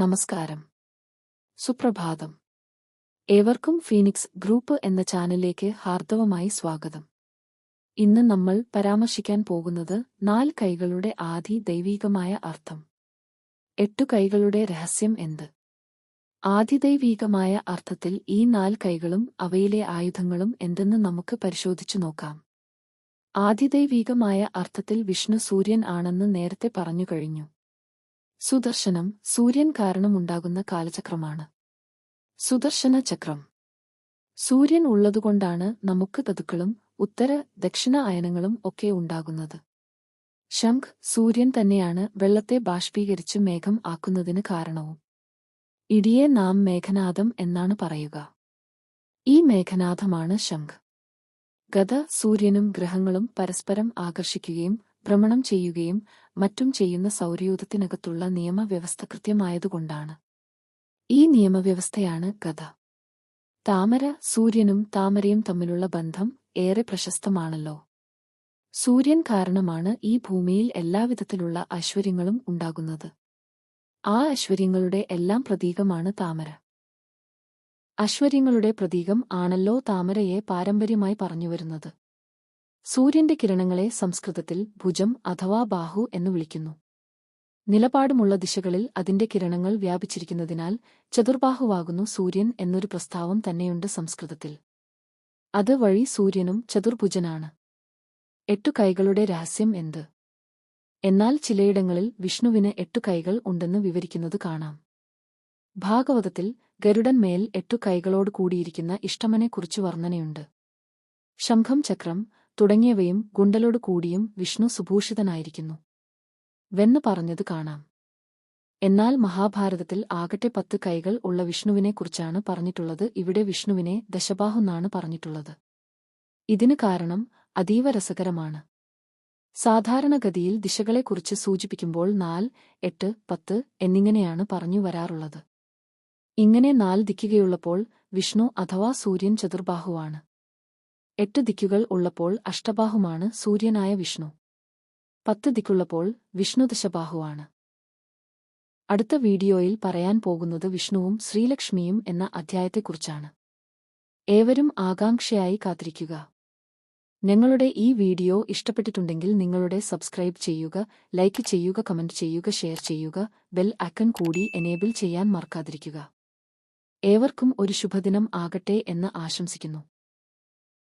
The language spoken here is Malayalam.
നമസ്കാരം. സുപ്രഭാതം. ഏവർക്കും ഫീനിക്സ് ഗ്രൂപ്പ് എന്ന ചാനലിലേക്ക് ഹാർദവമായി സ്വാഗതം. ഇന്ന് നമ്മൾ പരാമർശിക്കാൻ പോകുന്നത് നാല് കൈകളുടെ ആദി ദൈവീകമായ അർത്ഥം. എട്ടു കൈകളുടെ രഹസ്യം എന്ത്? ആദിദൈവീകമായ അർത്ഥത്തിൽ ഈ നാല് കൈകളും അവയിലെ ആയുധങ്ങളും എന്തെന്ന് നമുക്ക് പരിശോധിച്ചു നോക്കാം. ആദിദൈവീകമായ അർത്ഥത്തിൽ വിഷ്ണു സൂര്യൻ ആണെന്ന് നേരത്തെ പറഞ്ഞു കഴിഞ്ഞു. സുദർശനം സൂര്യൻ കാരണമുണ്ടാകുന്ന കാലചക്രമാണ്. സുദർശന ചക്രം. സൂര്യൻ ഉള്ളതുകൊണ്ടാണ് നമുക്ക് തതുക്കളും ഉത്തര ദക്ഷിണ അയനങ്ങളും ഒക്കെ ഉണ്ടാകുന്നത്. ശംഖ് സൂര്യൻ തന്നെയാണ് വെള്ളത്തെ ബാഷ്പീകരിച്ച് മേഘം ആക്കുന്നതിന് കാരണവും. ഇടിയെ നാം മേഘനാഥം എന്നാണ് പറയുക. ഈ മേഘനാഥമാണ് ശംഖ്. ഗത സൂര്യനും ഗ്രഹങ്ങളും പരസ്പരം ആകർഷിക്കുകയും ഭ്രമണം ചെയ്യുകയും മറ്റും ചെയ്യുന്ന സൗരയൂഥത്തിനകത്തുള്ള നിയമവ്യവസ്ഥ കൃത്യമായതുകൊണ്ടാണ്. ഈ നിയമവ്യവസ്ഥയാണ് കഥ താമര സൂര്യനും താമരയും തമ്മിലുള്ള ബന്ധം ഏറെ പ്രശസ്തമാണല്ലോ. സൂര്യൻ കാരണമാണ് ഈ ഭൂമിയിൽ എല്ലാവിധത്തിലുള്ള ഐശ്വര്യങ്ങളും ഉണ്ടാകുന്നത്. ആ ഐശ്വര്യങ്ങളുടെ എല്ലാം പ്രതീകമാണ് താമര. ഐശ്വര്യങ്ങളുടെ പ്രതീകം ആണല്ലോ താമരയെ പാരമ്പര്യമായി പറഞ്ഞുവരുന്നത് സൂര്യന്റെ കിരണങ്ങളെ സംസ്കൃതത്തിൽ ഭുജം അഥവാ ബാഹു എന്ന് വിളിക്കുന്നു. നിലപാടുമുള്ള ദിശകളിൽ അതിന്റെ കിരണങ്ങൾ വ്യാപിച്ചിരിക്കുന്നതിനാൽ ചതുർബാഹുവാകുന്നു സൂര്യൻ എന്നൊരു പ്രസ്താവം തന്നെയുണ്ട് സംസ്കൃതത്തിൽ. അത് വഴി സൂര്യനും ചതുർഭുജനാണ്. എട്ടു കൈകളുടെ രഹസ്യം എന്ത്? എന്നാൽ ചിലയിടങ്ങളിൽ വിഷ്ണുവിന് എട്ടു കൈകൾ ഉണ്ടെന്ന് വിവരിക്കുന്നത് കാണാം. ഭാഗവതത്തിൽ ഗരുഡൻ മേൽ എട്ടു കൈകളോട് കൂടിയിരിക്കുന്ന ഇഷ്ടമനെക്കുറിച്ച് വർണനയുണ്ട്. ശംഖം ചക്രം തുടങ്ങിയവയും ഗുണ്ടലോട് കൂടിയും വിഷ്ണു സുഭൂഷിതനായിരിക്കുന്നു. വെന്ന് പറഞ്ഞത് കാണാം. എന്നാൽ മഹാഭാരതത്തിൽ ആകട്ടെ പത്ത് കൈകൾ ഉള്ള വിഷ്ണുവിനെക്കുറിച്ചാണ് പറഞ്ഞിട്ടുള്ളത്. ഇവിടെ വിഷ്ണുവിനെ ദശബാഹുന്നാണ് പറഞ്ഞിട്ടുള്ളത്. ഇതിന് കാരണം അതീവ രസകരമാണ്. സാധാരണഗതിയിൽ ദിശകളെക്കുറിച്ച് സൂചിപ്പിക്കുമ്പോൾ നാൽ എട്ട് പത്ത് എന്നിങ്ങനെയാണ് പറഞ്ഞു വരാറുള്ളത്. ഇങ്ങനെ നാൽ ദിക്കുകയുള്ളപ്പോൾ വിഷ്ണു അഥവാ സൂര്യൻ ചതുർബാഹുവാണ്. എട്ട് ദിക്കുകൾ ഉള്ളപ്പോൾ അഷ്ടബാഹുമാണ് സൂര്യനായ വിഷ്ണു. പത്ത് ദിക്കുള്ളപ്പോൾ വിഷ്ണു ദശബാഹുവാണ് അടുത്ത വീഡിയോയിൽ പറയാൻ പോകുന്നത് വിഷ്ണുവും ശ്രീലക്ഷ്മിയും എന്ന അധ്യായത്തെക്കുറിച്ചാണ്. ഏവരും ആകാംക്ഷയായി കാത്തിരിക്കുക. ഞങ്ങളുടെ ഈ വീഡിയോ ഇഷ്ടപ്പെട്ടിട്ടുണ്ടെങ്കിൽ നിങ്ങളുടെ സബ്സ്ക്രൈബ് ചെയ്യുക ലൈക്ക് ചെയ്യുക കമന്റ് ചെയ്യുക ഷെയർ ചെയ്യുക ബെൽ അക്കൺ കൂടി എനേബിൾ ചെയ്യാൻ മറക്കാതിരിക്കുക. ഏവർക്കും ഒരു ശുഭദിനം ആകട്ടെ എന്ന് ആശംസിക്കുന്നു.